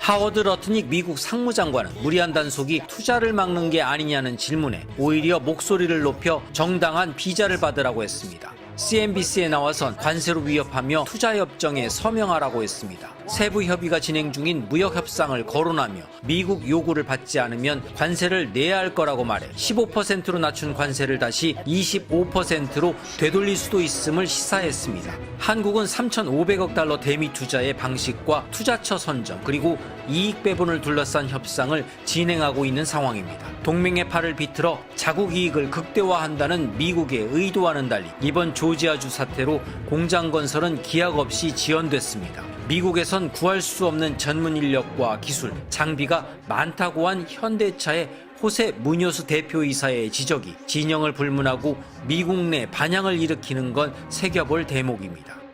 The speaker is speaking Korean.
하워드 러트닉 미국 상무장관은 무리한 단속이 투자를 막는 게 아니냐는 질문에 오히려 목소리를 높여 정당한 비자를 받으라고 했습니다. CNBC에 나와선 관세로 위협하며 투자 협정에 서명하라고 했습니다. 세부 협의가 진행 중인 무역 협상을 거론하며 미국 요구를 받지 않으면 관세를 내야 할 거라고 말해 15%로 낮춘 관세를 다시 25%로 되돌릴 수도 있음을 시사했습니다. 한국은 3,500억 달러 대미 투자의 방식과 투자처 선정 그리고 이익 배분을 둘러싼 협상을 진행하고 있는 상황입니다. 동맹의 팔을 비틀어 자국 이익을 극대화한다는 미국의 의도와는 달리 이번 조지아주 사태로 공장 건설은 기약 없이 지연됐습니다. 미국에선 구할 수 없는 전문 인력과 기술, 장비가 많다고 한 현대차의 호세 무녀수 대표이사의 지적이 진영을 불문하고 미국 내 반향을 일으키는 건 새겨볼 대목입니다.